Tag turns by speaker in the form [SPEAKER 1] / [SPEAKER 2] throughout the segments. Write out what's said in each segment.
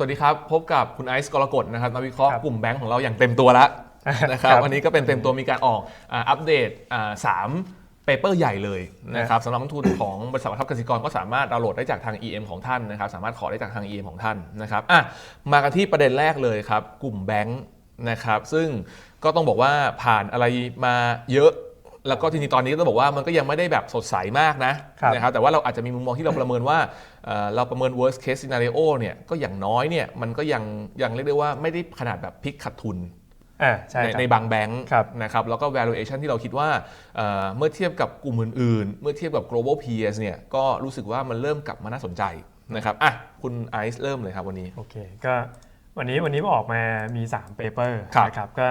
[SPEAKER 1] สวัสดีครับ พบกับคุณไอซ์กรกฎนะครับนักวิเคราะห์
[SPEAKER 2] ครับ
[SPEAKER 1] กลุ่มแบงค์ของเราอย่างเต็มตัวแล้วนะครับ
[SPEAKER 2] ครับ
[SPEAKER 1] วันนี้ก็เป็นเต็มตัวมีการออกอ่าอัปเดตอ่าสามเปเปอร์ใหญ่เลยนะครับสำหรับนักลงทุนของบริษัทหลักทรัพย์กสิกรก็สามารถดาวน์โหลดได้จากทาง EM ของท่านนะครับสามารถขอได้จากทาง EM ของท่านนะครับอะมากันที่ประเด็นแรกเลยครับกลุ่มแบงค์นะครับซึ่งก็ต้องบอกว่าผ่านอะไรมาเยอะ แล้วก็ทีนี้ตอนนี้ก็ต้องบอกว่ามันก็ยังไม่ได้แบบสดใสมากนะครับนะครับแต่ว่าเราอาจจะมีมุมมองที่เราประเมินว่าเอ่อเราประเมิน worst case scenario เนี่ยก็อย่างน้อยเนี่ยมันก็ยังยังเรียกได้ว่าไม่ได้ขนาดแบบพลิกขาดทุน
[SPEAKER 2] อ่าใช่
[SPEAKER 1] ใน
[SPEAKER 2] ครับ
[SPEAKER 1] ในบางแบงค์
[SPEAKER 2] ครับ
[SPEAKER 1] นะครับแล้วก็ valuation ที่เราคิดว่าเอ่อเมื่อเทียบกับกลุ่มอื่นๆ เมื่อเทียบกับ global peers เนี่ยก็รู้สึกว่ามันเริ่มกลับมาน่าสนใจนะครับอะคุณไอซ์เริ่มเลยครับวันนี้
[SPEAKER 2] โอเคก็วันนี้วันนี้ออกมามี3เปเปอร์
[SPEAKER 1] ครับ
[SPEAKER 2] นะครับก็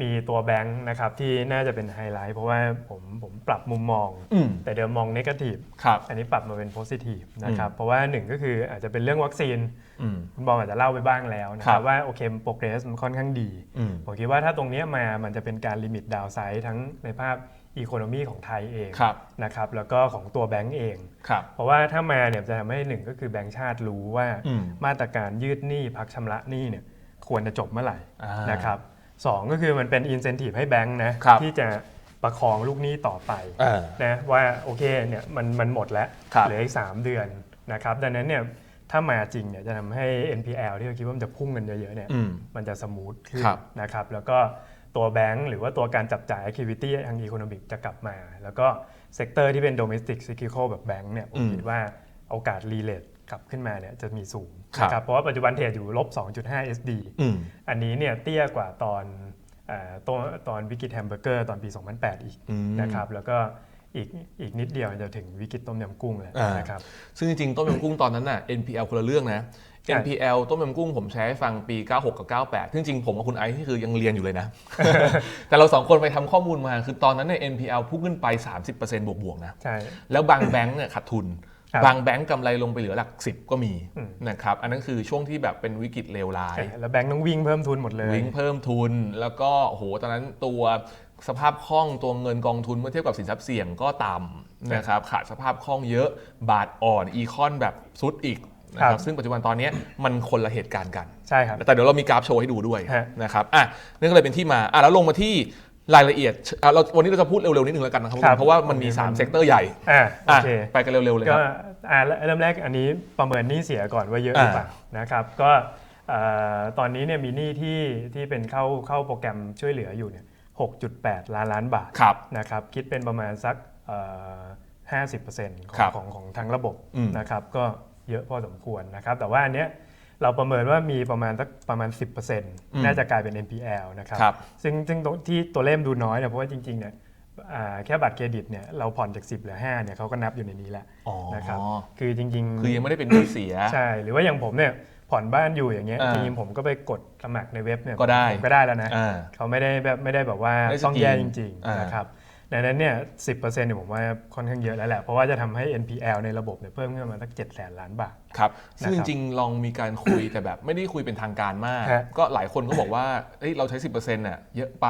[SPEAKER 2] มีตัวแบงค์นะครับที่น่าจะเป็นไฮไลท์เพราะว่าผมผมปรับมุมมอง
[SPEAKER 1] อืม
[SPEAKER 2] แต่เดิมมองนกาทีฟ
[SPEAKER 1] ครับ
[SPEAKER 2] อันนี้ปรับมาเป็นโพซิทีฟนะครับเพราะว่าหนึ่งก็คืออาจจะเป็นเรื่องวัคซีน
[SPEAKER 1] อืม
[SPEAKER 2] คุณบอมอาจจะเล่าไปบ้างแล้วนะค
[SPEAKER 1] ครั
[SPEAKER 2] รับบว่าโอเคโปรเกรสมันค่อนข้างดี
[SPEAKER 1] อืม
[SPEAKER 2] ผมคิดว่าถ้าตรงเนี้ยมามันจะเป็นการลิมิตดาวไซด์ทั้งในภาพอีโคโนมีของไทยเอง
[SPEAKER 1] ครับ
[SPEAKER 2] นะครับแล้วก็ของตัวแบงก์เอง
[SPEAKER 1] ครับ
[SPEAKER 2] เพราะว่าถ้ามาเนี่ยจะทำให้หนึ่งก็คือแบงก์ชาติรู้ว่า
[SPEAKER 1] อืม
[SPEAKER 2] มาตรการยืดหนี้พักชำระหนี้เนี่ยควรจะจบเมื่อไหร่
[SPEAKER 1] อ่าน
[SPEAKER 2] นะครับ สองก็คือมันเป็นอินเซนティブให้แบงก์นะครับ ที่จะประคองลูกหนี้ต่อไป
[SPEAKER 1] อ่า
[SPEAKER 2] นะว่าโอเคเนี่ยมันมันหมดแล้ว
[SPEAKER 1] ครับ
[SPEAKER 2] เหลืออีก 3 เดือนนะครับดังนั้นเนี่ยถ้ามาจริงเนี่ยจะทำให้ NPL ที่เราคิดว่ามันจะพุ่งกันเยอะๆเนี่ย
[SPEAKER 1] อืม
[SPEAKER 2] มันจะสมูทขึ้น
[SPEAKER 1] ครับ
[SPEAKER 2] นะครับแล้วก็ตัวแบงก์หรือว่าตัวการจับจ่าย activity ทาง economic จะกลับมา แล้วก็เซกเตอร์ที่เป็น domestic cyclical แบบแบงก์เนี่ยผม
[SPEAKER 1] อืม
[SPEAKER 2] คิดว่าโอกาส relate กลับขึ้นมาเนี่ยจะมีสูง
[SPEAKER 1] ครับ
[SPEAKER 2] นะครับเพราะว่าปัจจุบันเทรดอยู่ลบ 2.5 SD
[SPEAKER 1] อืม
[SPEAKER 2] อันนี้เนี่ยเตี้ยกว่าตอนเอ่อตอนตอนวิกฤตแฮมเบอร์เกอร์ตอนปี 2008 อีก
[SPEAKER 1] อืม
[SPEAKER 2] นะครับแล้วก็อีกอีกนิดเดียวจะถึงวิกฤตต้มยำกุ้งแล้ว
[SPEAKER 1] อ่าน
[SPEAKER 2] นะครับ
[SPEAKER 1] ซึ่งจริงๆ ต้มยำกุ้งตอนนั้นน่ะ NPL คนละเรื่องนะ
[SPEAKER 2] ใช่
[SPEAKER 1] NPL ต้มยำกุ้งผมใช้ให้ฟังปี 96 กับ 98 ซึ่งจริงๆผมกับคุณไอซ์นี่คือยังเรียนอยู่เลยนะ แต่เราสองคนไปทำข้อมูลมาคือตอนนั้นเนี่ย NPL พุ่งขึ้นไป 30%บวกๆนะ
[SPEAKER 2] ใช่
[SPEAKER 1] แล้วบางแบงก์เนี่ยขาดทุน
[SPEAKER 2] ครั บ
[SPEAKER 1] บางแบงก์กำไรลงไปเหลือหลัก10ก็มี
[SPEAKER 2] อืม
[SPEAKER 1] นะครับอันนั้นคือช่วงที่แบบเป็นวิกฤตเลวร้าย
[SPEAKER 2] แล้วแบงก์ต้องวิ่งเพิ่มทุนหมดเลย
[SPEAKER 1] วิ่งเพิ่มทุนแล้วก็โอ้โหตอนนั้นตัวสภาพคล่องตัวเงินกองทุนเมื่อเทียบกับสินทรัพย์เสี่ยงก็ต่ำนะครับขาดสภาพคล่องเยอะบาทอ่อนอีคอนแบบซุดอีกนะค
[SPEAKER 2] ครั
[SPEAKER 1] รับบซึ่งปัจจุบันตอนนี้มันคนละเหตุการณ์กัน
[SPEAKER 2] ใช่ครับ
[SPEAKER 1] แต่เดี๋ยวเรามีกราฟโชว์ให้ดูด้วย
[SPEAKER 2] ฮะ
[SPEAKER 1] นะครับอะนั่นก็เลยเป็นที่มาอะแล้วลงมาที่ รายละเอียดอะเราวันนี้เราจะพูดเร็วๆนิดนึงแล้วกันนะครับ
[SPEAKER 2] ครับ
[SPEAKER 1] เพราะว่ามันมี
[SPEAKER 2] โอเค
[SPEAKER 1] 3เซกเตอร์ใหญ่
[SPEAKER 2] อ่าโอ
[SPEAKER 1] อะ
[SPEAKER 2] เค
[SPEAKER 1] ไปกันเร็วๆเลยค
[SPEAKER 2] ก็
[SPEAKER 1] รับ
[SPEAKER 2] อ่าเริ่มแรกอันนี้ประเมินหนี้เสียก่อนว่าเยอะห
[SPEAKER 1] อ่า
[SPEAKER 2] รือเปล่านะครับก็เอ่อตอนนี้เนี่ยมีหนี้ที่ที่เป็นเข้าเข้าโปรแกรมช่วยเหลืออยู่เนี่ย6.8 ล้านล้านบาท
[SPEAKER 1] ครับ
[SPEAKER 2] นะครับคิดเป็นประมาณสักเอ่อ50%ขอ
[SPEAKER 1] ครั
[SPEAKER 2] ง
[SPEAKER 1] บ
[SPEAKER 2] ของของทั้งระบบ
[SPEAKER 1] อืม
[SPEAKER 2] นะครับก็เยอะพอสมควรนะครับแต่ว่าอันเนี้ย เราประเมินว่ามีประมาณสักประมาณ 10%น่าจะกลายเป็น NPL นะครับ
[SPEAKER 1] ครับ
[SPEAKER 2] ซึ่งซึ่งตรงที่ตัวเลขดูน้อยเนี่ยเพราะว่าจริงๆเนี่ยอ่าแค่บัตรเครดิตเนี่ยเราผ่อนจาก 10เหลือ 5เนี่ยเขาก็นับอยู่ในนี้แหละ
[SPEAKER 1] อ๋อ
[SPEAKER 2] นะครับคือจริงๆ
[SPEAKER 1] คือยังไม่ได้เป็นหนี้เสีย
[SPEAKER 2] ใช่ หรือว่าอย่างผมเนี่ยผ่อนบ้านอยู่อย่างเงี้ย
[SPEAKER 1] อ่า
[SPEAKER 2] จริงๆผมก็ไปกดสมัครในเว็บเนี่ย
[SPEAKER 1] ก็ได้
[SPEAKER 2] ผมก็ได้แล้วนะ
[SPEAKER 1] อ่า
[SPEAKER 2] เขาไม่ได้แบบไม่ได้แบบว่า
[SPEAKER 1] ไม่ได้
[SPEAKER 2] ต้องแย่จ
[SPEAKER 1] สกรีน
[SPEAKER 2] ริง
[SPEAKER 1] อ่า
[SPEAKER 2] ๆนะครับ ดังนั้นเนี่ยสิเนี่ยผมว่าค่อนข้างเยอะแล้วแหละ เพราะว่าจะทำให้ NPL ในระบบเนี่ยเพิ่มขึ้นมาสัก7แสนล้านบาท
[SPEAKER 1] ครับ ซึ่ง
[SPEAKER 2] นะครับ
[SPEAKER 1] จริงๆ ลองมีการคุยแต่แบบไม่ได้คุยเป็นทางการมาก
[SPEAKER 2] ฮะ
[SPEAKER 1] ก็หลายคนก็บอกว่าเอ้ยเราใช้ 10%น่ะเยอะไป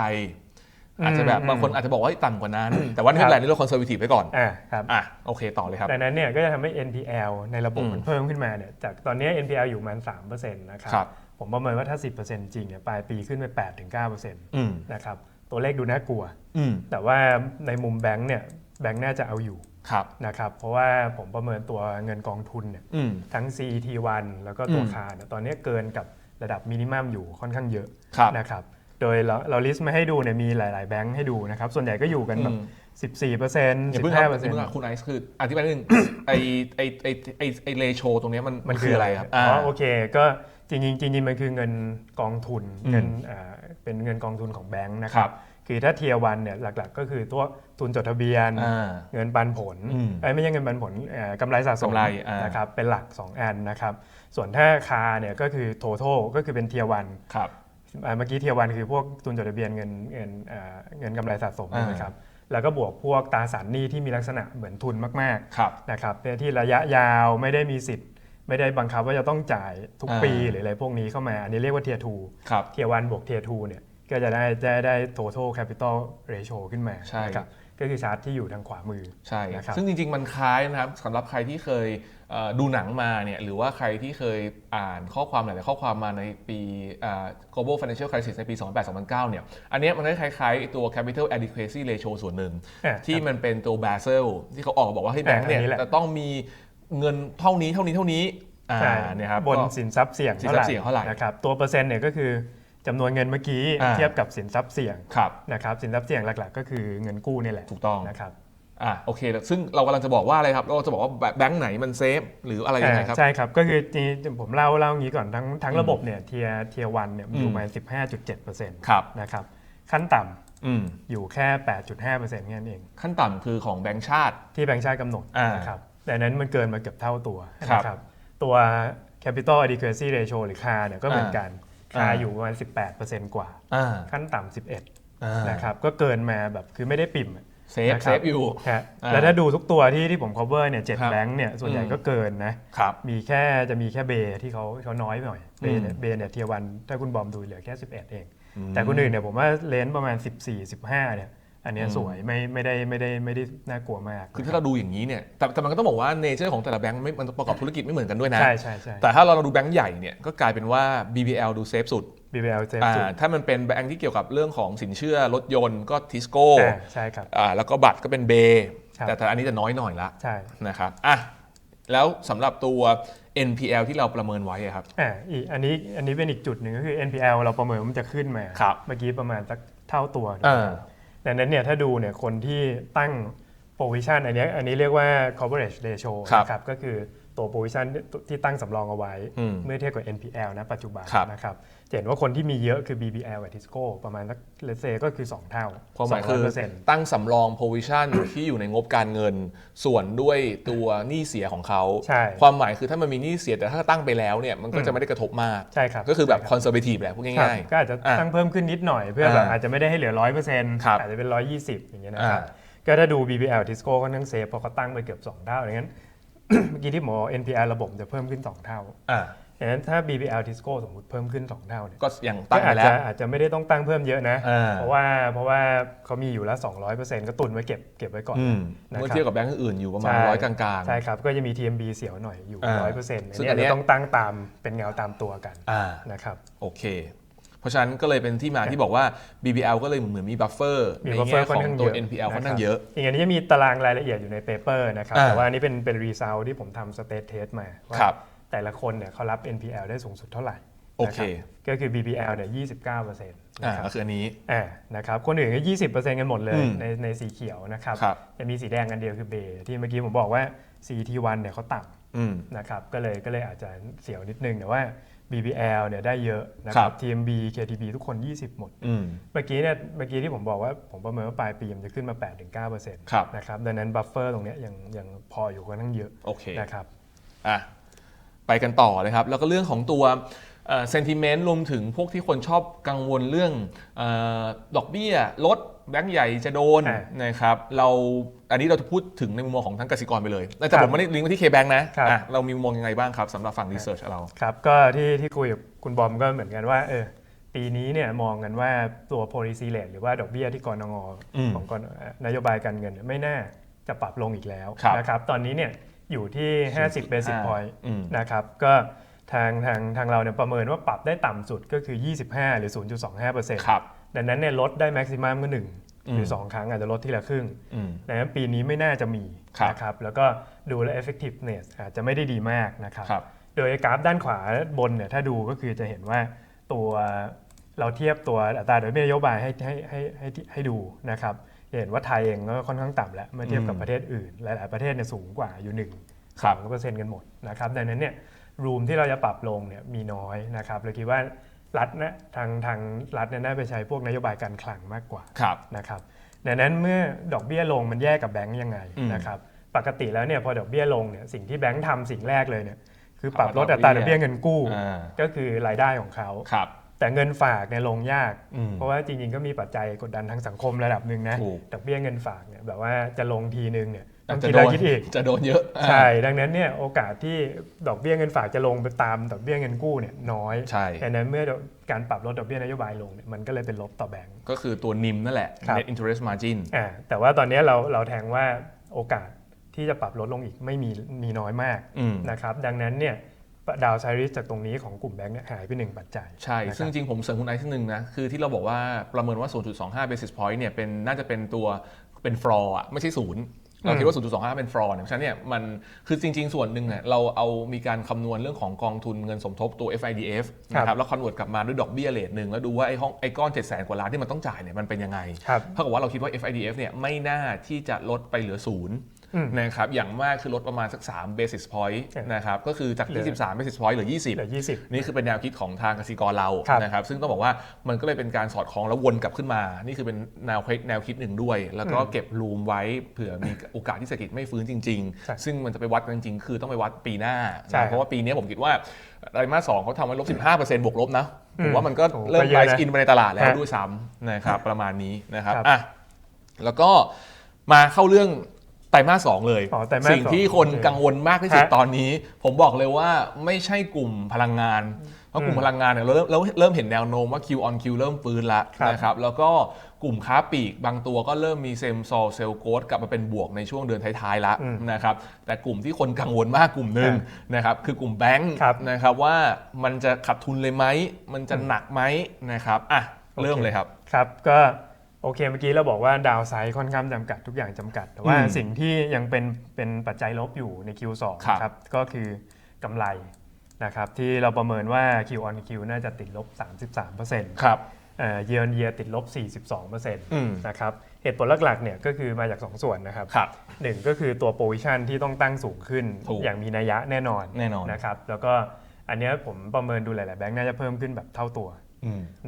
[SPEAKER 1] อาจจะแบบ
[SPEAKER 2] อืม
[SPEAKER 1] บางคนอาจจะบอกว่าให้ต่ำกว่านั้น แต่ว่าไม่เป็นไรนี่เราคอนเซอร์วทีฟไว้ก่อน
[SPEAKER 2] อ่าครับ
[SPEAKER 1] อะโอเคต่อเลยครับ
[SPEAKER 2] ดังนั้นเนี่ยก็จะทำให้ NPL ในระบบ
[SPEAKER 1] อืม
[SPEAKER 2] มันเพิ่มขึ้นมาเนี่ยจากตอนนี้ NPL อยู่ประมาณ3%นะครับ
[SPEAKER 1] ครับ
[SPEAKER 2] ผมประเมินว่าถ้า 10%จริงเนี่ยปลายปีขึ้นไป8-9%
[SPEAKER 1] อืม
[SPEAKER 2] นะครับ ตัวเลขดูน่ากลัว
[SPEAKER 1] อืม
[SPEAKER 2] แต่ว่าในมุมแบงก์เนี่ยแบงก์น่าจะเอาอยู่
[SPEAKER 1] ครับ
[SPEAKER 2] นะครับเพราะว่าผมประเมินตัวเงินกองทุนเนี่ย
[SPEAKER 1] อืม
[SPEAKER 2] ทั้ง CET1 แล้วก็ตัว
[SPEAKER 1] อืม
[SPEAKER 2] คาเนี่ยตอนนี้เกินกับระดับมินิมัมอยู่ค่อนข้างเยอะ
[SPEAKER 1] ครับ
[SPEAKER 2] นะครับโดยเราเราลิสต์มาให้ดูเนี่ยมีหลาย ๆ แบงค์ให้ดูนะครับ ส่วนใหญ่ก็อยู่กันแบ
[SPEAKER 1] อืม
[SPEAKER 2] บ14%
[SPEAKER 1] อย่าเพิ่งครับ
[SPEAKER 2] 15%
[SPEAKER 1] อย่าเพิ่งครับคุณไอซ์คืออธิบายนิดนึงไอไอไอไอไอเลโชตรงเนี้ยมัน
[SPEAKER 2] มัน
[SPEAKER 1] คืออะไรครับ
[SPEAKER 2] อ๋อโอเคก็ จริงๆจริงๆมันคือเงินกองทุน
[SPEAKER 1] อืม
[SPEAKER 2] เงินอ่าเป็นเงินกองทุนของแบงค์นะค
[SPEAKER 1] ครั
[SPEAKER 2] รับบคือถ้าเทียวันเนี่ยหลักๆ ก็คือตัวทุนจดทะเบียน
[SPEAKER 1] อ่า
[SPEAKER 2] เงินปันผล
[SPEAKER 1] อืม
[SPEAKER 2] เอ้ยไม่ใช่เงินปันผลเอ่อกำไรสะสม
[SPEAKER 1] กำไรอ่าน
[SPEAKER 2] นะครับเป็นหลัก 2 อันนะครับ ส่วนถ้าคาเนี่ยก็คือ total ก็คือเป็นเทียวัน
[SPEAKER 1] ครับ
[SPEAKER 2] เมื่อกี้เทียวันคือพวกทุนจดทะเบียนเงินเงินเอ่อเงินกำไรสะสม
[SPEAKER 1] อ่า
[SPEAKER 2] ใช่ไหมครับแล้วก็บวกพวกตราสารหนี้ที่มีลักษณะเหมือนทุนมาก
[SPEAKER 1] ครับ
[SPEAKER 2] ๆนะครับที่ระยะยาวไม่ได้มีสิทธิ์ ไม่ได้บังคับว่าจะต้องจ่ายทุก
[SPEAKER 1] อ่า
[SPEAKER 2] ปีหรืออะไรพวกนี้เข้ามา อันนี้เรียกว่าเทียทู
[SPEAKER 1] ครับ
[SPEAKER 2] เทียวันบวกเทียทูเนี่ยก็จะได้ได้ได้ total capital ratio ขึ้นมา
[SPEAKER 1] ใช่
[SPEAKER 2] นะครับก็คือชาร์ตที่อยู่ทางขวามือ
[SPEAKER 1] ใช่
[SPEAKER 2] นะครับ
[SPEAKER 1] ซึ่งจริง ๆ มันคล้ายนะครับสำหรับใครที่เคยเอ่อดูหนังมาเนี่ยหรือว่าใครที่เคยอ่านข้อความหลาย ๆ ข้อความมาในปีอ่า global financial crisis ในปี 2008-2009 เนี่ยอันเนี้ยมันคล้าย ๆ ตัว capital adequacy ratio ส่วนหนึ่ง
[SPEAKER 2] อะ
[SPEAKER 1] ที่มันเป็นตัว Basel ที่เขาออกมาบอกว่าให้แบงค์เนี่ย
[SPEAKER 2] อันนี้แหละ
[SPEAKER 1] จะต้องมี เงินเท่านี้เท่านี้เท่านี้อ่า
[SPEAKER 2] ใช่
[SPEAKER 1] เนี่ยครับ
[SPEAKER 2] บน
[SPEAKER 1] ก็
[SPEAKER 2] สินทรัพย์เสี่ยง
[SPEAKER 1] สินทรัพย์เสี่ยงเท่าไหร่
[SPEAKER 2] นะครับตัวเปอร์เซ็นต์เนี่ยก็คือจำนวนเงินเมื่อกี้
[SPEAKER 1] อ่า
[SPEAKER 2] เทียบกับสินทรัพย์เสี่ยง
[SPEAKER 1] ครับ
[SPEAKER 2] นะครับสินทรัพย์เสี่ยงหลักๆ ก็คือเงินกู้นี่แหละ
[SPEAKER 1] ถูกต้อง
[SPEAKER 2] นะครับ
[SPEAKER 1] อ่าโอเคซึ่งเรากำลังจะบอกว่าอะไรครับเราจะบอกว่าแบงค์ไหนมันเซฟหรืออะไรยังไงครับ
[SPEAKER 2] อ่าใช่ครับก็คือจริงๆผมเล่าเล่าอย่างนี้ก่อนทั้งทั้งระบบเนี่ยเทียเทียวันเนี่ยมันอยู่
[SPEAKER 1] อืม
[SPEAKER 2] ประมาณ15.7%
[SPEAKER 1] ครับ
[SPEAKER 2] นะครับขั้นต่ำ
[SPEAKER 1] อืม
[SPEAKER 2] อยู่แค่ 8.5%แค่นั้นเอง
[SPEAKER 1] ขั้นต่ำคือของแบงค์ชาติ
[SPEAKER 2] ที่แบงก์ชาติกำหนด
[SPEAKER 1] อ่าน
[SPEAKER 2] นะครับ แต่อันนั้นมันเกินมาเกือบเท่าตัว
[SPEAKER 1] ครับ
[SPEAKER 2] นะครับตัว capital adequacy ratio หรือ CAR เนี่ยก็เหมือนกัน
[SPEAKER 1] อ่า
[SPEAKER 2] CAR อยู่ประมาณ 18%กว่า
[SPEAKER 1] อ่า
[SPEAKER 2] ขั้นต่ำ11
[SPEAKER 1] อ่า
[SPEAKER 2] นะครับก็เกินมาแบบคือไม่ได้ปิ่มอะ
[SPEAKER 1] เซฟ
[SPEAKER 2] นะค
[SPEAKER 1] เซ
[SPEAKER 2] รับ
[SPEAKER 1] ฟอยู่
[SPEAKER 2] ฮะ
[SPEAKER 1] อ่า
[SPEAKER 2] แล้วถ้าดูทุกตัวที่ที่ผม cover เนี่ยเจ็ด
[SPEAKER 1] ครับ
[SPEAKER 2] แบงค์เนี่ยส่วนใหญ่
[SPEAKER 1] อืม
[SPEAKER 2] ก็เกินนะ
[SPEAKER 1] ครับ
[SPEAKER 2] มีแค่จะมีแค่เบย์ที่เขาเขาน้อยหน่อยเบย์เนี่ย
[SPEAKER 1] อืม
[SPEAKER 2] เบย์เนี่ยเทียวันถ้าคุณบอมดูเหลือแค่ 11 เอง
[SPEAKER 1] อืม
[SPEAKER 2] แต่คนอื่นเนี่ยผมว่าเลนส์ประมาณ 14 15เนี่ย อันเนี้ย
[SPEAKER 1] อืม
[SPEAKER 2] สวยไม่ไม่ได้ไม่ได้ไม่ได้น่ากลัวมาก
[SPEAKER 1] คือถ้าเราดูอย่างนี้เนี่ยแต่แต่มันก็ต้องบอกว่าเนเจอร์ของแต่ละแบงค์ไม่มันประกอบธุรกิจไม่เหมือนกันด้วยนะ
[SPEAKER 2] ใช่ใช่ใช่
[SPEAKER 1] แต่ถ้าเราดูแบงค์ใหญ่เนี่ยก็กลายเป็นว่า BBL ดูเซฟสุด
[SPEAKER 2] BBL เซฟ
[SPEAKER 1] อ่า
[SPEAKER 2] สุด
[SPEAKER 1] ถ้ามันเป็นแบงค์ที่เกี่ยวกับเรื่องของสินเชื่อรถยนต์ก็ทิสโก้
[SPEAKER 2] อ่าใช่ครับ
[SPEAKER 1] อ่าแล้วก็บัตรก็เป็นเบ
[SPEAKER 2] ครับ
[SPEAKER 1] แต่แต่อันนี้จะน้อยหน่อยละ
[SPEAKER 2] ใช่
[SPEAKER 1] นะครับอะแล้วสำหรับตัว NPL ที่เราประเมินไว้อะครับ
[SPEAKER 2] อ่าอีกอันนี้อันนี้เป็นอีกจุดหนึ่งก็คือ NPL เราประเมินว่ามันจะขึ้นมา
[SPEAKER 1] ครับ
[SPEAKER 2] เมื่อกี้ประมาณสักเท่าตัว
[SPEAKER 1] อ่า
[SPEAKER 2] ดังนั้นเนี่ยถ้าดูเนี่ยคนที่ตั้ง position อันเนี้ยอันนี้เรียกว่า coverage ratio
[SPEAKER 1] ครับ
[SPEAKER 2] นะครับก็คือ ตัว position ที่ตั้งสำรองเอาไว้
[SPEAKER 1] อืม
[SPEAKER 2] เมื่อเทียบกับ NPL นะปัจจุบัน
[SPEAKER 1] ครับ
[SPEAKER 2] นะครับจะเห็นว่าคนที่มีเยอะคือ BBL กับ Tisco ประมาณสักเลเซก็คือ 2 เท่า
[SPEAKER 1] ความหมายคือ
[SPEAKER 2] 200%
[SPEAKER 1] ตั้งสำรอง provision ที่อยู่ในงบการเงิน ส่วนด้วยตัวหนี้เสียของเขา
[SPEAKER 2] ใช่
[SPEAKER 1] ความหมายคือถ้ามันมีหนี้เสียแต่ถ้าตั้งไปแล้วเนี่ยมันก็
[SPEAKER 2] อื
[SPEAKER 1] จะ
[SPEAKER 2] ม
[SPEAKER 1] ไม่ได้กระทบมาก
[SPEAKER 2] ใช่ครับ
[SPEAKER 1] ก็คือแบบ
[SPEAKER 2] ใช่รับ
[SPEAKER 1] conservative แหละพูด
[SPEAKER 2] ครับ
[SPEAKER 1] ง่าย
[SPEAKER 2] ก็อาจจะ
[SPEAKER 1] อะ
[SPEAKER 2] ตั้งเพิ่มขึ้นนิดหน่อยเพื่อแบบ
[SPEAKER 1] อ่า
[SPEAKER 2] อาจจะไม่ได้ให้เหลือ 100%
[SPEAKER 1] ครับ
[SPEAKER 2] อาจจะเป็น 120 อย่างเงี้ย
[SPEAKER 1] ๆ
[SPEAKER 2] นะครับ
[SPEAKER 1] อ่า
[SPEAKER 2] ก็ถ้าดู BBL Tisco ก็นั่งเซฟเพราะเขาตั้งไปเกือบ 2 เท่าอย่างนั้น เมื่อกี้ที่หมอ NPL ระบบจะเพิ่มขึ้น 2 เท่า
[SPEAKER 1] อ่า
[SPEAKER 2] อย่างนั้นถ้า BBL Tisco สมมติเพิ่มขึ้น 2 เท่าเนี่ย
[SPEAKER 1] ก็ยังตั้งไป
[SPEAKER 2] อาจ
[SPEAKER 1] แล้ว
[SPEAKER 2] จะอาจจะไม่ได้ต้องตั้งเพิ่มเยอะนะ
[SPEAKER 1] อ่า
[SPEAKER 2] เพราะว่าเพราะว่าเขามีอยู่แล้ว 200%ก็ตุนไว้เก็บเก็บไว้ก่อน
[SPEAKER 1] อืม
[SPEAKER 2] นะครับ
[SPEAKER 1] เมื่อเทียบกับแบงก์อื่นๆอยู่ประมาณ
[SPEAKER 2] ใช่
[SPEAKER 1] ร้อยกลาง
[SPEAKER 2] ใช่ครับ ก็จะมี TMB เสียวหน่อยอยู่
[SPEAKER 1] อ่า
[SPEAKER 2] 100%
[SPEAKER 1] ซึ่ง
[SPEAKER 2] อั
[SPEAKER 1] อั
[SPEAKER 2] น
[SPEAKER 1] นเนี้
[SPEAKER 2] นี้
[SPEAKER 1] ย
[SPEAKER 2] ต้องตั้งตามเป็นเงาตามตัวกัน
[SPEAKER 1] ๆอ่า
[SPEAKER 2] นะครับ
[SPEAKER 1] โอเค เพราะฉะนั้นก็เลยเป็นที่มาที่บอกว่า BBL ก็เลยเหมือนมีบัฟเฟอร์
[SPEAKER 2] มี
[SPEAKER 1] ใน
[SPEAKER 2] buffer
[SPEAKER 1] แง่
[SPEAKER 2] ค่อน
[SPEAKER 1] ของ
[SPEAKER 2] ข้าง
[SPEAKER 1] ตัว
[SPEAKER 2] เยอะ
[SPEAKER 1] NPL
[SPEAKER 2] นะครับ
[SPEAKER 1] ค่อนข้างเยอะ
[SPEAKER 2] อีกอันนี้จะมีตารางรายละเอียดอยู่ในเปเปอร์นะครับ
[SPEAKER 1] อ่า
[SPEAKER 2] แต่ว่าอันนี้เป็นเป็นรีซ l ที่ผมทำสเต t เทสมาว่า
[SPEAKER 1] ครับ
[SPEAKER 2] แต่ละคนเนี่ยเขารับ NPL ได้สูงสุดเท่าไหร่
[SPEAKER 1] โอเค
[SPEAKER 2] นะครับก็คือ BBL เนี่ย29%นะ
[SPEAKER 1] อ่า
[SPEAKER 2] ครับ
[SPEAKER 1] ก็คืออันนี้
[SPEAKER 2] อ่านะครับ คนอื่นก็20%กันหมดเล
[SPEAKER 1] อื
[SPEAKER 2] ย
[SPEAKER 1] ม
[SPEAKER 2] ในในสีเขียวนะครับ
[SPEAKER 1] ครับ
[SPEAKER 2] จะมีสีแดงอันเดียวคือเบย์ที่เมื่อกี้ผมบอกว่า CT1 เนี่ยเขาต่ำ
[SPEAKER 1] อืม
[SPEAKER 2] นะครับ ก็เลยก็เลยอาจจะเสียวนิดนึงแต่ว่า BBL เนี่ยได้เยอะนะค
[SPEAKER 1] ครั
[SPEAKER 2] รับ บ TMB KTB ทุกคน 20 หมด
[SPEAKER 1] อืม
[SPEAKER 2] เมื่อกี้เนี่ยเมื่อกี้ที่ผมบอกว่าผมประเมินว่าปลายปีมันจะขึ้นมา 8-9%
[SPEAKER 1] ครับ
[SPEAKER 2] นะครับดังนั้นบัฟเฟอร์ตรงเนี้ยยังยังพออยู่ค่อนข้างเยอะ
[SPEAKER 1] โอเค
[SPEAKER 2] นะครับ
[SPEAKER 1] อะไปกันต่อเลยครับ แล้วก็เรื่องของตัวเซนติเมนต์รวมถึงพวกที่คนชอบกังวลเรื่องเออดอกเบี้ยลด แบงก์ใหญ่จะโดน
[SPEAKER 2] อ่า
[SPEAKER 1] นะครับเราอันนี้เราจะพูดถึงในมุมมองของทั้งกสิกรไปเลยแต่
[SPEAKER 2] ครั
[SPEAKER 1] ผ
[SPEAKER 2] บ
[SPEAKER 1] มไม่ได้ลิงก์ไปที่ KBank นะครับ อะเรามีมุมมองยังไงบ้างครับสำหรับฝั่งรีเสิร์ชเรา
[SPEAKER 2] ครับก็ที่ที่คุยกับคุณบอมก็เหมือนกันว่าเออปีนี้เนี่ยมองกันว่าตัว policy rate หรือว่าดอกเบี้ยที่กรง
[SPEAKER 1] อืม
[SPEAKER 2] ของกนโยบายการเงินเนี่ยไม่น่าจะปรับลงอีกแล้ว
[SPEAKER 1] ครับ
[SPEAKER 2] นะครับตอนนี้เนี่ยอยู่ที่ 50 basis point
[SPEAKER 1] อืม
[SPEAKER 2] นะครับก็ทางทางทางเราเนี่ยประเมินว่าปรับได้ต่ำสุดก็คือ 25 หรือ 0.25%
[SPEAKER 1] ครับ
[SPEAKER 2] ดังนั้นเนี่ยลดได้แม็กซิมัมก็หนึ่ง
[SPEAKER 1] อืม
[SPEAKER 2] หรือ 2 ครั้งอาจจะลดทีละครึ่ง
[SPEAKER 1] อืม
[SPEAKER 2] ดังนั้นปีนี้ไม่น่าจะมี
[SPEAKER 1] ครับ
[SPEAKER 2] นะครับ แล้วก็ดูแล effectiveness อาจจะไม่ได้ดีมากนะครับ
[SPEAKER 1] ครับ
[SPEAKER 2] โดยกราฟด้านขวาบนเนี่ยถ้าดูก็คือจะเห็นว่าตัวเราเทียบตัวอัตราดอกเบี้ยนโยบายให้ให้ให้ให้ให้ดูนะครับจะเห็นว่าไทยเองก็ค่อนข้างต่ำแล้วเมื่อเทียบกับ
[SPEAKER 1] อืม
[SPEAKER 2] ประเทศอื่น หลาย ๆ ประเทศเนี่ยสูงกว่าอยู่หนึ่ง
[SPEAKER 1] ครั
[SPEAKER 2] ส
[SPEAKER 1] บ
[SPEAKER 2] องเปอร์เซ็นต์กันหมดนะครับดังนั้นเนี่ยรูมที่เราจะปรับลงเนี่ยมีน้อยนะครับเลยคิดว่า รัฐนะทางทางรัฐเนี่ยน่าไปใช้พวกนโยบายการคลังมากกว่า
[SPEAKER 1] ครับ
[SPEAKER 2] นะครับดังนั้นเมื่อดอกเบี้ยลงมันแยกกับแบงก์ยังไง
[SPEAKER 1] อืม
[SPEAKER 2] นะครับปกติแล้วเนี่ยพอดอกเบี้ยลงเนี่ยสิ่งที่แบงก์ทำสิ่งแรกเลยเนี่ยคือปรับ
[SPEAKER 1] ปรับ
[SPEAKER 2] ลดอัตรา
[SPEAKER 1] ด
[SPEAKER 2] ด
[SPEAKER 1] อ
[SPEAKER 2] อกก
[SPEAKER 1] เบี้
[SPEAKER 2] เบี้
[SPEAKER 1] ย
[SPEAKER 2] ยเงินกู้
[SPEAKER 1] อ่า
[SPEAKER 2] ก็คือรายได้ของเขา
[SPEAKER 1] ครับ
[SPEAKER 2] แต่เงินฝากเนี่ยลงยาก
[SPEAKER 1] อืม
[SPEAKER 2] เพราะว่าจริงๆก็มีปัจจัยกดดันทางสังคมระดับหนึ่งนะ
[SPEAKER 1] ถูก
[SPEAKER 2] ดอกเบี้ยเงินฝากเนี่ยแบบว่าจะลงทีนึงเนี่ยต้ อง
[SPEAKER 1] จะ
[SPEAKER 2] คิด
[SPEAKER 1] โด
[SPEAKER 2] แล้ว
[SPEAKER 1] น
[SPEAKER 2] คิดอีก
[SPEAKER 1] จะโดนเยอะ
[SPEAKER 2] ใช่ดังนั้นเนี่ยโอกาสที่ดอกเบี้ยเงินฝากจะลงไปตามดอกเบี้ยเงินกู้เนี่ยน้อย
[SPEAKER 1] ใช่
[SPEAKER 2] ดังนั้นเมื่อการปรับลดดอกเบี้ยนโยบายลงเนี่ยมันก็เลยเป็นลบต่อแบงก์
[SPEAKER 1] ก็คือตัวนิมนั่นแหละ
[SPEAKER 2] ครับ
[SPEAKER 1] net interest margin
[SPEAKER 2] อ่าแต่ว่าตอนนี้เราเราแทงว่าโอกาสที่จะปรับลดลงอีกไม่มีมีน้อยมาก
[SPEAKER 1] อืม
[SPEAKER 2] นะครับดังนั้นเนี่ยดาวไซริสจากตรงนี้ของกลุ่มแบงก์เนี่ยหายไปหนึ่งปัจจัย
[SPEAKER 1] ใช่
[SPEAKER 2] นะครับ
[SPEAKER 1] ซึ่งจริงๆผมเสริมคุณไอซ์นิดนึงนะ คือที่เราบอกว่าประเมินว่า 0.25 basis point เนี่ยเป็นน่าจะเป็นตัวเป็น floor อะไม่ใช่ศูนย์ เราคิดว่า 0.25 เป็น floor เนี่ยเพราะฉะนั้นเนี่ยมันคือจริง ๆ ส่วนหนึ่งเนี่ยเราเอามีการคำนวณเรื่องของกองทุนเงินสมทบตัว FIDF นะครับแล้วคอนเวิร์ตกลับมาด้วยดอกเบี้ยเลทหนึ่งแล้วดูว่าไอ้ห้องไอ้ก้อน 7 0 0 0 0 กว่าล้านที่มันต้องจ่ายเนี่ยมันเป็นยังไง
[SPEAKER 2] ครับ
[SPEAKER 1] เท่ากับว่าเราคิดว่า FIDF เนี่ยไม่น่าที่จะลดไปเหลือศูนย์
[SPEAKER 2] อืม
[SPEAKER 1] นะครับอย่างมากคือลดประมาณสัก 3 basis point
[SPEAKER 2] เออ
[SPEAKER 1] นะครับก็คือจาก
[SPEAKER 2] เหลือ
[SPEAKER 1] 23 basis point เหลือ 20
[SPEAKER 2] เหลือยี่สิบ
[SPEAKER 1] นี่คือเป็นแนวคิดของทางกสิกรเรา
[SPEAKER 2] ครับ
[SPEAKER 1] นะครับซึ่งต้องบอกว่ามันก็เลยเป็นการสอดคล้องแล้ววนกลับขึ้นมา นี่คือเป็นแนวคิดแนวคิดหนึ่งด้วย แล้วก็เก็บรูมไว้เผื่อมีโอกาสที่เศรษฐกิจไม่ฟื้นจริง
[SPEAKER 2] ใช่
[SPEAKER 1] ๆซึ่งมันจะไปวัดกันจริงๆ คือต้องไปวัดปีหน้า
[SPEAKER 2] ใช่
[SPEAKER 1] นะเพราะว่าปีนี้ผมคิดว่าไตรมาสสองเขาทำไว้ลบ 15%บวกลบนะผมว่ามันก็
[SPEAKER 2] โอ้
[SPEAKER 1] เริ่ม
[SPEAKER 2] ก็เย
[SPEAKER 1] ไล
[SPEAKER 2] อะนะ
[SPEAKER 1] ฟ์อินไปในตลาดแล้ว
[SPEAKER 2] ฮะ
[SPEAKER 1] ด้วยซ้ำนะครับประมาณนี้นะครับ
[SPEAKER 2] ครับ
[SPEAKER 1] อะแล้วก็มาเข้าเรื่อง ไตรมาสสองเลย
[SPEAKER 2] อ๋อไตรมาส
[SPEAKER 1] สิ่งที่
[SPEAKER 2] สอง
[SPEAKER 1] คน
[SPEAKER 2] โอเค
[SPEAKER 1] กังวลมากที่สุด
[SPEAKER 2] ฮะ
[SPEAKER 1] ตอนนี้ ผมบอกเลยว่าไม่ใช่กลุ่มพลังงาน เพราะกลุ่มพลังงานเนี่ยเราเริ่มเราเริ่มเห็นแนวโน้มว่า Q on Q เริ่มฟื้นแล้ว
[SPEAKER 2] ครับ
[SPEAKER 1] นะครับแล้วก็กลุ่มค้าปลีกบางตัวก็เริ่มมีเซมซอลเซลโกดกลับมาเป็นบวกในช่วงเดือนท้ายๆแล้ว
[SPEAKER 2] อืม
[SPEAKER 1] นะครับแต่กลุ่มที่คนกังวลมากกลุ่มหนึ่งนะครับคือกลุ่มแบงค์
[SPEAKER 2] ครับ
[SPEAKER 1] นะครับว่ามันจะขาดทุนเลยไหมมันจะหนักไหมนะครับอะเริ่มเลยครับ
[SPEAKER 2] ครับก็ โอเคเมื่อกี้เราบอกว่าดาวไซด์ค่อนข้างจำกัดทุกอย่างจำกัด แต่ว่า
[SPEAKER 1] อืม
[SPEAKER 2] สิ่งที่ยังเป็นเป็นปัจจัยลบอยู่ใน Q2
[SPEAKER 1] ครับ
[SPEAKER 2] ครับก็คือกำไรนะครับที่เราประเมินว่า Q on Q น่าจะติดลบ 33%
[SPEAKER 1] ครับ
[SPEAKER 2] เอ่อ year on year ติดลบ 42%
[SPEAKER 1] อืม
[SPEAKER 2] นะครับเหตุผลหลักๆเนี่ยก็คือมาจาก 2 ส่วนนะครับ
[SPEAKER 1] ครับ
[SPEAKER 2] หนึ่งก็คือตัว position ที่ต้องตั้งสูงขึ้น
[SPEAKER 1] ถูก
[SPEAKER 2] อย่างมีนัยยะแน่นอน
[SPEAKER 1] แน่นอน
[SPEAKER 2] นะครับแล้วก็อันเนี้ยผมประเมินดูหลายๆแบงก์น่าจะเพิ่มขึ้นแบบเท่าตัว
[SPEAKER 1] อืม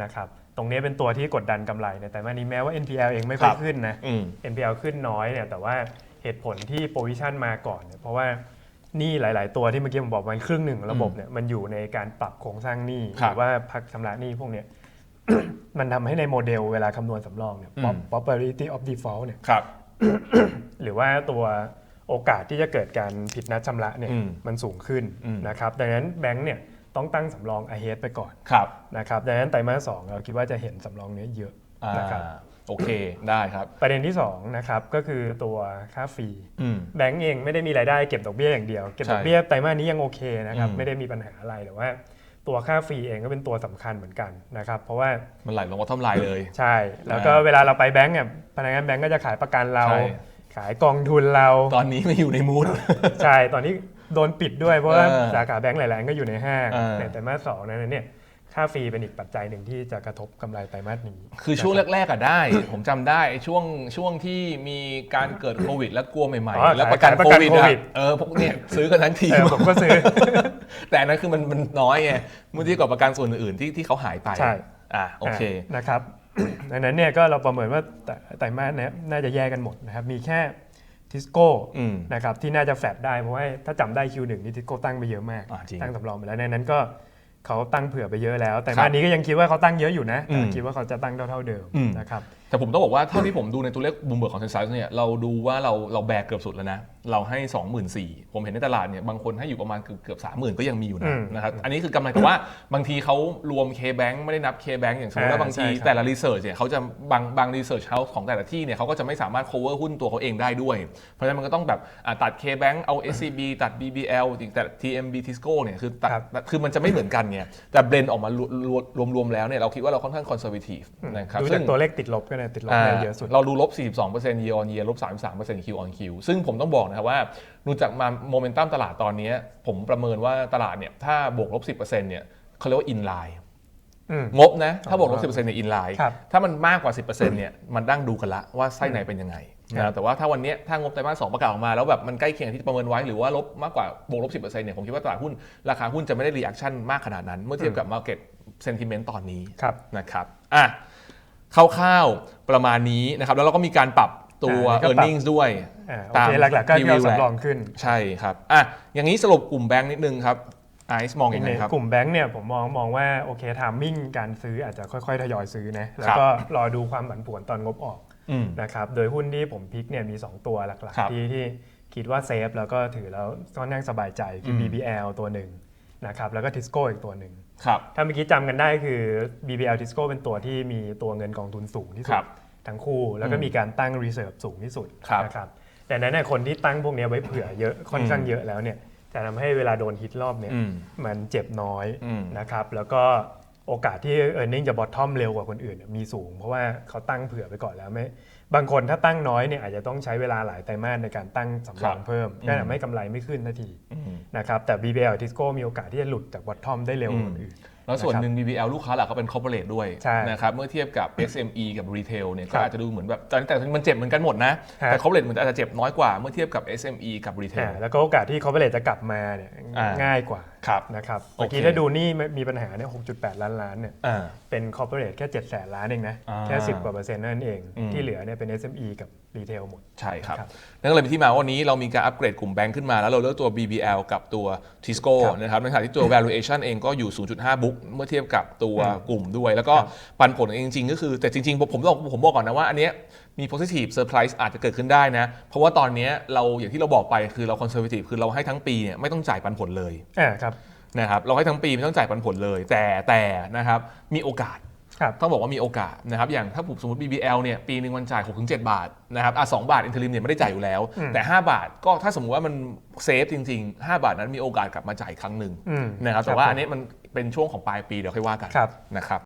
[SPEAKER 2] นะครับตรงนี้เป็นตัวที่กดดันกำไรในแต่มานี้แม้ว่า NPL เองไม่ค่อย
[SPEAKER 1] ครับ
[SPEAKER 2] ขึ้นนะ
[SPEAKER 1] อืม
[SPEAKER 2] NPL ขึ้นน้อยเนี่ยแต่ว่าเหตุผลที่ position มาก่อนเนี่ยเพราะว่าหนี้หลาย ๆ ตัวที่เมื่อกี้ผมบอกมันครึ่งหนึ่งของระบบเนี่ยมันอยู่ในการปรับโครงสร้างหนี้
[SPEAKER 1] ครั
[SPEAKER 2] ห
[SPEAKER 1] บ
[SPEAKER 2] รือว่าพักชำระหนี้พวกเนี้ยมันทำให้ในโมเดลเวลาคำนวณสำรองเนี่ย
[SPEAKER 1] อืม
[SPEAKER 2] probability of default เนี่ย
[SPEAKER 1] ครับ
[SPEAKER 2] หรือว่าตัวโอกาสที่จะเกิดการผิดนัดชำระเนี่ย
[SPEAKER 1] อืม
[SPEAKER 2] มันสูงขึ้น
[SPEAKER 1] อืม
[SPEAKER 2] นะครับดังนั้นแบงก์เนี่ย ต้องตั้งสำรอง ahead ไปก่อน
[SPEAKER 1] ครับ
[SPEAKER 2] นะครับดังนั้นไตรมาสสองเราคิดว่าจะเห็นสำรองเนี้ยเยอะ
[SPEAKER 1] อ่า
[SPEAKER 2] นะครับ
[SPEAKER 1] โอเคได้ครับ
[SPEAKER 2] ประเด็นที่2นะครับก็คือตัวค่าฟรี
[SPEAKER 1] อืม
[SPEAKER 2] แบงก์เองไม่ได้มีรายได้เก็บดอกเบี้ยอย่างเดียว เก็บ
[SPEAKER 1] ใช่
[SPEAKER 2] ดอกเบี้ยไตรมาสนี้ยังโอเคนะครับ
[SPEAKER 1] อืม
[SPEAKER 2] ไม่ได้มีปัญหาอะไรแต่ว่าตัวค่าฟรีเองก็เป็นตัวสำคัญเหมือนกันนะครับเพราะว่า
[SPEAKER 1] มันไหลลงมาท่อมลายเลย
[SPEAKER 2] ใช่ แล้วก็
[SPEAKER 1] อ่า
[SPEAKER 2] เวลาเราไปแบงก์เนี่ยพนักงานแบงก์ก็จะขายประกันเรา
[SPEAKER 1] ใช่
[SPEAKER 2] ขายกองทุนเรา
[SPEAKER 1] ตอนนี้ไม่อยู่ในมูด
[SPEAKER 2] ใช่ตอนนี้ โดนปิดด้วยเพราะว่า
[SPEAKER 1] เออ
[SPEAKER 2] สาขาแบงก์หลายๆอันก็อยู่ในห้าง
[SPEAKER 1] เออ
[SPEAKER 2] ในไตรมาสสองนั้นเนี่ยค่าฟรีเป็นอีกปัจจัยหนึ่งที่จะกระทบกำไรไตรมาสนี้
[SPEAKER 1] คือช่วงแรกๆอะได้ ผมจำได้ไอ้ช่วงช่วงที่มีการเกิดโควิด แล้วกลัวใหม่
[SPEAKER 2] อ๋อ
[SPEAKER 1] ๆ แล้วประกัน
[SPEAKER 2] ขายประ
[SPEAKER 1] โค
[SPEAKER 2] กัน
[SPEAKER 1] วิด
[SPEAKER 2] โค
[SPEAKER 1] อะ
[SPEAKER 2] วิด
[SPEAKER 1] เออพวกเนี่ยซื้อกันทั้งที
[SPEAKER 2] เอ
[SPEAKER 1] ม
[SPEAKER 2] อผมก็ซื้อ
[SPEAKER 1] แต่อันนั้นคือมันมันน้อยไงเมื่อเทียบกับประกันส่วนอื่นๆที่ที่เขาหายไป
[SPEAKER 2] ใช่
[SPEAKER 1] อะโอเคา
[SPEAKER 2] นะครับ ดังนั้นเนี่ยก็เราประเมินว่าไตไตรมาสเนี้ยน่าจะแยกกันหมดนะครับ มีแค่ ทิสโก้
[SPEAKER 1] อืม
[SPEAKER 2] นะครับที่น่าจะแฟดได้เพราะว่าถ้าจำได้ Q1 นี่ทิสโก้ตั้งไปเยอะมาก
[SPEAKER 1] อ่าจริง
[SPEAKER 2] ตั้งสำรองไปแล้วในนั้นก็เขาตั้งเผื่อไปเยอะแล้ว แต่
[SPEAKER 1] ครับ
[SPEAKER 2] มานี้ก็ยังคิดว่าเขาตั้งเยอะอยู่นะแต่
[SPEAKER 1] อืม
[SPEAKER 2] คิดว่าเขาจะตั้งเท่าๆเดิม
[SPEAKER 1] อืม
[SPEAKER 2] นะครับ
[SPEAKER 1] แต่ผมต้องบอกว่าเท่าที่ผมดูในตัวเลขบูมเบิร์กของเซนไซส์เนี่ยเราดูว่าเราเราแบกเกือบสุดแล้วนะ เราให้ 24,000ผมเห็นในตลาดเนี่ยบางคนให้อยู่ประมาณเกือบเกือบ30,000ก็ยังมีอยู่
[SPEAKER 2] อื
[SPEAKER 1] นะ
[SPEAKER 2] ม
[SPEAKER 1] นะครับอันนี้คือกำไรแต่ว่าบางทีเขารวม K-Bank ไม่ได้นับ K-Bank อย่างสมมติว่า
[SPEAKER 2] อ่า
[SPEAKER 1] บางที
[SPEAKER 2] ใช่ครับ
[SPEAKER 1] แต่ละรีเสิร์ชเนี่ยเขาจะบางบางรีเสิร์ชเฮาส์ของแต่ละที่เนี่ยเขาก็จะไม่สามารถ cover หุ้นตัวเขาเองได้ด้วย เพราะฉะนั้นมันก็ต้องแบบอะตัด K-Bank เอา SCB ตัด BBL แต่ TMB Tisco เนี่ยคือตัด
[SPEAKER 2] ครับ
[SPEAKER 1] คือมันจะไม่เหมือนกันไงแต่เบรนออกมารวมรวมๆแล้วเนี่ยเราคิดว่าเราค่อนข้าง conservative นะครับ
[SPEAKER 2] ดู
[SPEAKER 1] ซึ่
[SPEAKER 2] จาก
[SPEAKER 1] ง
[SPEAKER 2] ตัวเลขติดลบก็เนี่ยติดลบ
[SPEAKER 1] อ่า
[SPEAKER 2] ได้เยอะสุด
[SPEAKER 1] เราดูลบ42% year on year ลบ33% Q on Q ซึ่งผมต้องบอกนะครับว่าดูจากมาโมเมนตัมตลาดตอนนี้ ผมประเมินว่าตลาดเนี่ยถ้าบวกลบ 10%เนี่ยเขาเรียกว่า in line
[SPEAKER 2] อืม
[SPEAKER 1] งบนะ ถ้าบวกลบ10%เนี่ย in line
[SPEAKER 2] ครับ
[SPEAKER 1] ถ้ามันมากกว่า 10%เนี่ยมันดั้งดูกันละว่าไส้ในเป็นยังไง
[SPEAKER 2] ครับ
[SPEAKER 1] นะแต่ว่าถ้าวันเนี้ยถ้างบไตรมาสสองประกาศออกมา แล้วแบบมันใกล้เคียงที่ประเมินไว้หรือว่าลบมากกว่าบวกลบ10%เนี่ยผมคิดว่าตลาดหุ้นราคาหุ้นจะไม่ได้ reaction มากขนาดนั้น เมื่อเทียบกับ market sentiment ตอนนี้
[SPEAKER 2] ครับ
[SPEAKER 1] นะครับอะคร่าวๆประมาณนี้นะครับแล้วเราก็มีการปรับตัว
[SPEAKER 2] อ่านี่ก็ปรับ
[SPEAKER 1] earnings ด้วย
[SPEAKER 2] อ่าโอ
[SPEAKER 1] ตาม
[SPEAKER 2] เคหลักๆก็
[SPEAKER 1] preview
[SPEAKER 2] ที่เรา
[SPEAKER 1] แหละ
[SPEAKER 2] สำรองขึ้น
[SPEAKER 1] ใช่ครับอะอย่างนี้สรุปกลุ่มแบงค์นิดนึงครับไอซ์มองยังไงครับ
[SPEAKER 2] กลุ่มแบงค์เนี่ยผมมองมองว่าโอเคทามมิ่งการซื้ออาจจะค่อยๆ ทยอยซื้อนะแล้วก็รอดูความผันผวนตอนงบออก
[SPEAKER 1] อืม
[SPEAKER 2] นะครับโดยหุ้นที่ผมพิกเนี่ยมี 2 ตัวหลัก
[SPEAKER 1] ครับ
[SPEAKER 2] ๆที่ที่คิดว่าเซฟแล้วก็ถือแล้วก็นั่งสบายใจคืออ
[SPEAKER 1] ม
[SPEAKER 2] BBL ตัวหนึ่งนะครับแล้วก็ Tisco อีกตัวหนึ่ง
[SPEAKER 1] ครับ
[SPEAKER 2] ถ้าเมื่อกี้จำกันได้คือ BBL Tisco เป็นตัวที่มีตัวเงินกองทุนสูงที่สุ
[SPEAKER 1] ครั
[SPEAKER 2] ด
[SPEAKER 1] บ
[SPEAKER 2] ทั้งคู่แล้วก็
[SPEAKER 1] อืม
[SPEAKER 2] มีการตั้ง reserve สูงที่สุด
[SPEAKER 1] ครับ
[SPEAKER 2] นะครับ แต่นั้นเนี่ยคนที่ตั้งพวกเนี้ยไว้เผื่อเยอะค่อนข้าง
[SPEAKER 1] อืม
[SPEAKER 2] เยอะแล้วเนี่ยจะทำให้เวลาโดนฮิตรอบเนี่ย
[SPEAKER 1] อืม
[SPEAKER 2] มันเจ็บน้อย
[SPEAKER 1] อืม
[SPEAKER 2] นะครับแล้วก็โอกาสที่ e a r n i n g จะ bottom เร็วกว่าคนอื่นเนี่ยมีสูง เพราะว่าเขาตั้งเผื่อไปก่อนแล้วไม่บางคนถ้าตั้งน้อยเนี่ยอาจจะต้องใช้เวลาหลายไตรมาสในการตั้งสำรอง
[SPEAKER 1] ครับ
[SPEAKER 2] เพิ่ม
[SPEAKER 1] อืม
[SPEAKER 2] ก็ทำให้กำไรไม่ขึ้นนาที
[SPEAKER 1] อืม
[SPEAKER 2] นะครับแต่ BBL Tisco มีโอกาสที่จะหลุดจาก bottom ได้เร็วกว่าคนอื่น
[SPEAKER 1] แล้วส่วน
[SPEAKER 2] นะครับ
[SPEAKER 1] หนึ่ง BBL ลูกค้าหลักก็เป็น corporate ด้วย
[SPEAKER 2] ใช่
[SPEAKER 1] นะครับเมื่อเทียบกับ SME กับ retail เนี่ย
[SPEAKER 2] ค
[SPEAKER 1] ก็
[SPEAKER 2] รับ
[SPEAKER 1] อาจจะดูเหมือนแบบแต่แต่มันเจ็บเหมือนกันหมดนะ
[SPEAKER 2] ฮะ
[SPEAKER 1] แต่ corporate มันอาจจะเจ็บน้อยกว่าเมื่อเทียบกับ SME กับ retail
[SPEAKER 2] อ่าแล้วก็โอกาสที่ corporate จะกลับมาเนี่ย
[SPEAKER 1] อ่า
[SPEAKER 2] ง่ายกว่า
[SPEAKER 1] ครับ
[SPEAKER 2] นะครับ
[SPEAKER 1] โอ
[SPEAKER 2] เมื่อ
[SPEAKER 1] เค
[SPEAKER 2] กี้ถ้าดูหนี่มีปัญหาเนี่ย6.8 ล้านล้านเนี่ย
[SPEAKER 1] อ่า
[SPEAKER 2] เป็น corporate แค่7แสนล้านเองนะ
[SPEAKER 1] อ่า
[SPEAKER 2] แค่ 10กว่าเปอร์เซ็นต์นั่นเอง
[SPEAKER 1] อืม
[SPEAKER 2] ที่เหลือเนี่ยเป็น SME กับ retail หมด
[SPEAKER 1] ใช่ครับ
[SPEAKER 2] ครับ
[SPEAKER 1] นั่นก็เลยเป็นที่มาว่าวันนี้เรามีการอัปเกรดกลุ่มแบงค์ขึ้นมา แล้วเราเลือกตัว BBL กับตัว Tisco
[SPEAKER 2] ครับ
[SPEAKER 1] นะครับในขณะที่ตัว valuation เองก็อยู่ 0.5 บุ๊กเมื่อเทียบกับตัว
[SPEAKER 2] อืม
[SPEAKER 1] กลุ่มด้วย แล้วก็
[SPEAKER 2] ครับ
[SPEAKER 1] ปันผลเองจริงๆก็คือแต่จริงๆ ผมผมบอกผมบอกก่อนนะว่าอันเนี้ย มี positive surprise อาจจะเกิดขึ้นได้นะ เพราะว่าตอนเนี้ยเราอย่างที่เราบอกไปคือเรา conservative คือเราให้ทั้งปีเนี่ยไม่ต้องจ่ายปันผลเลย
[SPEAKER 2] อ่าครับ
[SPEAKER 1] นะครับเราให้ทั้งปีไม่ต้องจ่ายปันผลเลย แต่แต่นะครับมีโอกาส
[SPEAKER 2] ครับ
[SPEAKER 1] ต้องบอกว่ามีโอกาสนะครับอย่างถ้าผมสมมติ BBL เนี่ยปีหนึ่งมันจ่าย 6-7 บาทนะครับอะ2บาทอินเทอร์ลิมเนี่ยไม่ได้จ่ายอยู่แล้ว
[SPEAKER 2] อืม
[SPEAKER 1] แต่ 5 บาทก็ถ้าสมมุติว่ามันเซฟจริง ๆ 5 บาทนั้นมีโอกาสกลับมาจ่ายอีกครั้งหนึ่ง
[SPEAKER 2] อืม
[SPEAKER 1] นะครับแต่
[SPEAKER 2] ครับ
[SPEAKER 1] ว่า
[SPEAKER 2] ผม
[SPEAKER 1] อันนี้มันเป็นช่วงของปลายปีเดี๋ยวค่อยว่ากัน
[SPEAKER 2] ครับ
[SPEAKER 1] นะครับ